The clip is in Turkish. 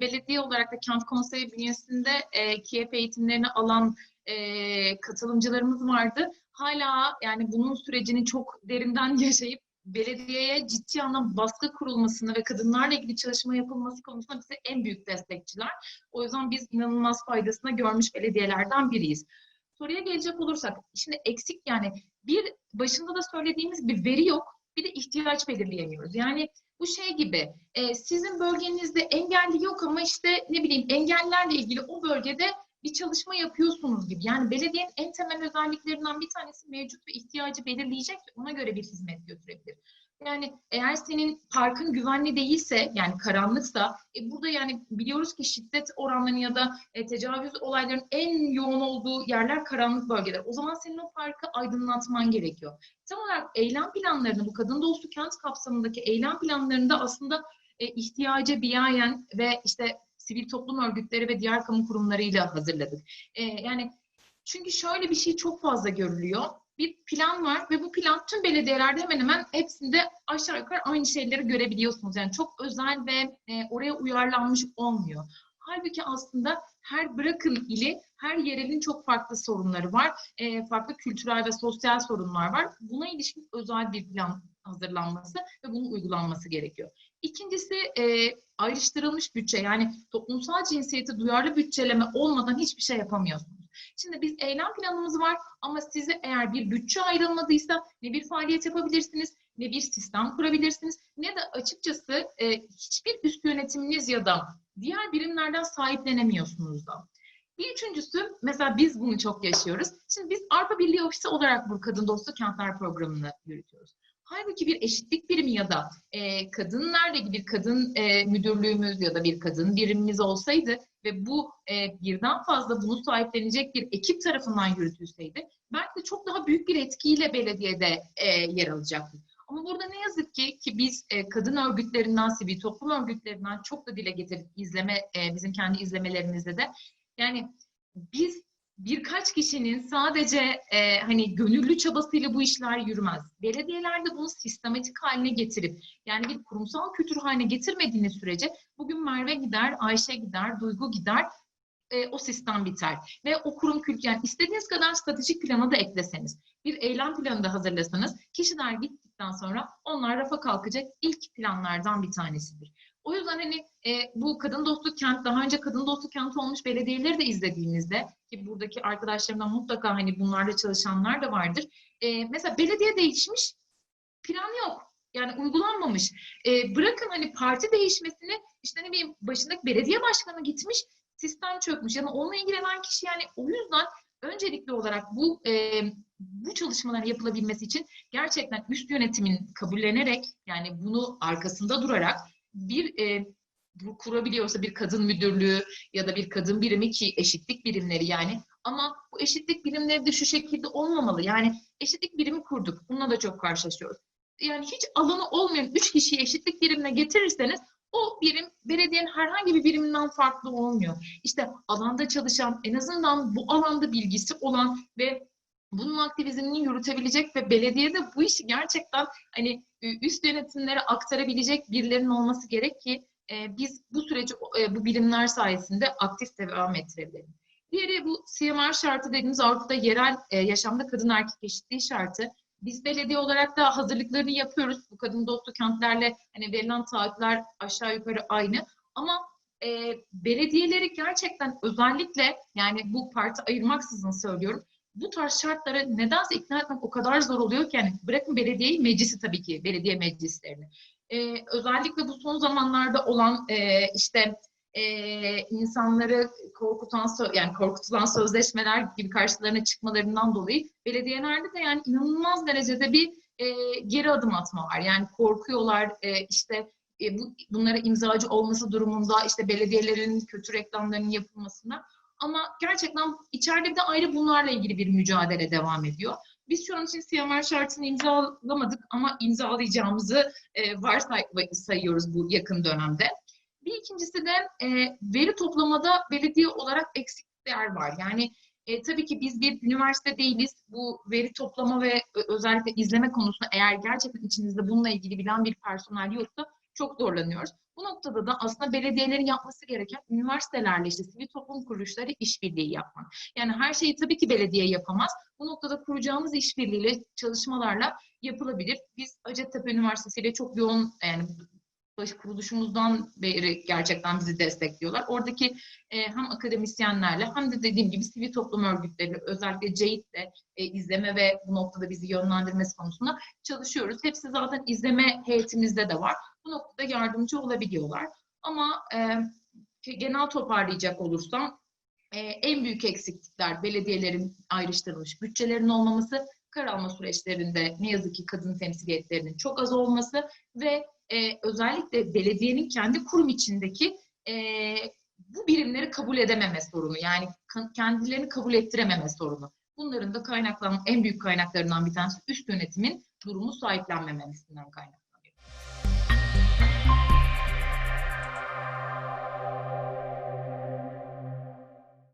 belediye olarak da kent konseyi bünyesinde e, KİEP eğitimlerini alan e, katılımcılarımız vardı. Hala yani bunun sürecini çok derinden yaşayıp belediyeye ciddi anlamda baskı kurulmasını ve kadınlarla ilgili çalışma yapılması konusunda bize en büyük destekçiler. O yüzden biz inanılmaz faydasını görmüş belediyelerden biriyiz. Soruya gelecek olursak, şimdi eksik yani bir başında da söylediğimiz bir veri yok, bir de ihtiyaç belirleyemiyoruz. Yani bu şey gibi, e, sizin bölgenizde engelli yok ama işte ne bileyim engellerle ilgili o bölgede bir çalışma yapıyorsunuz gibi. Yani belediyenin en temel özelliklerinden bir tanesi mevcut ve ihtiyacı belirleyecek ona göre bir hizmet götürebilir. Yani eğer senin parkın güvenli değilse, yani karanlıksa, e burada yani biliyoruz ki şiddet oranlarının ya da e, tecavüz olaylarının en yoğun olduğu yerler karanlık bölgeler. O zaman senin o parkı aydınlatman gerekiyor. Tam olarak eylem planlarını, bu kadın dostu kent kapsamındaki eylem planlarında aslında e, ihtiyaca biayen ve işte sivil toplum örgütleri ve diğer kamu kurumlarıyla hazırladık. E, yani çünkü şöyle bir şey çok fazla görülüyor. Bir plan var ve bu plan tüm belediyelerde hemen hemen hepsinde aşağı yukarı aynı şeyleri görebiliyorsunuz. Yani çok özel ve e, oraya uyarlanmış olmuyor. Halbuki aslında her bırakın ili, her yerelin çok farklı sorunları var. E, farklı kültürel ve sosyal sorunlar var. Buna ilişkin özel bir plan hazırlanması ve bunun uygulanması gerekiyor. İkincisi e, ayrıştırılmış bütçe yani toplumsal cinsiyeti duyarlı bütçeleme olmadan hiçbir şey yapamıyorsunuz. Şimdi biz eylem planımız var ama size eğer bir bütçe ayrılmadıysa ne bir faaliyet yapabilirsiniz, ne bir sistem kurabilirsiniz, ne de açıkçası e, hiçbir üst yönetiminiz ya da diğer birimlerden sahiplenemiyorsunuz da. Bir üçüncüsü, mesela biz bunu çok yaşıyoruz. Şimdi biz Avrupa Birliği Ofisi olarak bu Kadın Dostu Kentler Programı'nı yürütüyoruz. Halbuki bir eşitlik birimi ya da e, kadınlarla bir kadın e, müdürlüğümüz ya da bir kadın birimimiz olsaydı ve bu e, birden fazla bunu sahiplenecek bir ekip tarafından yürütülseydi belki de çok daha büyük bir etkiyle belediyede e, yer alacaktı. Ama burada ne yazık ki ki biz e, kadın örgütlerinden, sivil toplum örgütlerinden çok da dile getirdik izleme, e, bizim kendi izlemelerimizde de. Yani biz birkaç kişinin sadece e, hani gönüllü çabasıyla bu işler yürümez. Belediyelerde bunu sistematik haline getirip yani bir kurumsal kültür haline getirmediğiniz sürece bugün Merve gider, Ayşe gider, Duygu gider e, o sistem biter. Ve o kurum kültür yani istediğiniz kadar stratejik planı da ekleseniz, bir eylem planı da hazırlasanız kişiler gittikten sonra onlar rafa kalkacak ilk planlardan bir tanesidir. O yüzden hani e, bu kadın dostu kent, daha önce kadın dostu kent olmuş belediyeleri de izlediğinizde ki buradaki arkadaşlarımdan mutlaka hani bunlarda çalışanlar da vardır. E, mesela belediye değişmiş, plan yok. Yani uygulanmamış. E, bırakın hani parti değişmesini işte ne bileyim başındaki belediye başkanı gitmiş, sistem çökmüş. Yani onunla ilgilenen kişi yani o yüzden öncelikli olarak bu e, bu çalışmaların yapılabilmesi için gerçekten üst yönetimin kabullenerek yani bunu arkasında durarak bir e, bu kurabiliyorsa bir kadın müdürlüğü ya da bir kadın birimi ki eşitlik birimleri yani ama bu eşitlik birimleri de şu şekilde olmamalı. Yani eşitlik birimi kurduk. Bununla da çok karşılaşıyoruz. Yani hiç alanı olmayan üç kişiyi eşitlik birimine getirirseniz o birim belediyenin herhangi bir biriminden farklı olmuyor. İşte alanda çalışan, en azından bu alanda bilgisi olan ve bunun aktivizmini yürütebilecek ve belediyede bu işi gerçekten hani üst yönetimlere aktarabilecek birilerinin olması gerek ki e, biz bu süreci e, bu bilimler sayesinde aktif devam ettirebilelim. Diğeri bu CMR şartı dediğimiz Avrupa'da yerel e, yaşamda kadın erkek eşitliği şartı. Biz belediye olarak da hazırlıklarını yapıyoruz. Bu kadın dostu kentlerle hani verilen taahhütler aşağı yukarı aynı. Ama e, belediyeleri gerçekten özellikle yani bu parti ayırmaksızın söylüyorum bu tarz şartlara nedense ikna etmek o kadar zor oluyor ki yani bırakın belediyeyi meclisi tabii ki belediye meclislerini. Ee, özellikle bu son zamanlarda olan e, işte e, insanları korkutan yani korkutulan sözleşmeler gibi karşılarına çıkmalarından dolayı belediyelerde de yani inanılmaz derecede bir e, geri adım atma var. Yani korkuyorlar e, işte e, bu, bunlara imzacı olması durumunda işte belediyelerin kötü reklamlarının yapılmasına ama gerçekten içeride de ayrı bunlarla ilgili bir mücadele devam ediyor. Biz şu an için CMR şartını imzalamadık ama imzalayacağımızı e, varsayıyoruz bu yakın dönemde. Bir ikincisi de e, veri toplamada belediye olarak eksikler var. Yani e, tabii ki biz bir üniversite değiliz. Bu veri toplama ve özellikle izleme konusunda eğer gerçekten içinizde bununla ilgili bilen bir personel yoksa çok zorlanıyoruz. Bu noktada da aslında belediyelerin yapması gereken üniversitelerle işte sivil toplum kuruluşları işbirliği yapmak. Yani her şeyi tabii ki belediye yapamaz. Bu noktada kuracağımız işbirliğiyle, çalışmalarla yapılabilir. Biz Hacettepe Üniversitesi ile çok yoğun yani baş kuruluşumuzdan beri gerçekten bizi destekliyorlar. Oradaki e, hem akademisyenlerle hem de dediğim gibi sivil toplum örgütleri özellikle CEİT'le e, izleme ve bu noktada bizi yönlendirmesi konusunda çalışıyoruz. Hepsi zaten izleme heyetimizde de var. Bu noktada yardımcı olabiliyorlar. Ama e, genel toparlayacak olursam e, en büyük eksiklikler belediyelerin ayrıştırılmış bütçelerin olmaması, karar alma süreçlerinde ne yazık ki kadın temsiliyetlerinin çok az olması ve e, özellikle belediyenin kendi kurum içindeki e, bu birimleri kabul edememe sorunu. Yani kendilerini kabul ettirememe sorunu. Bunların da kaynaklan en büyük kaynaklarından bir tanesi üst yönetimin durumu sahiplenmemesinden kaynak.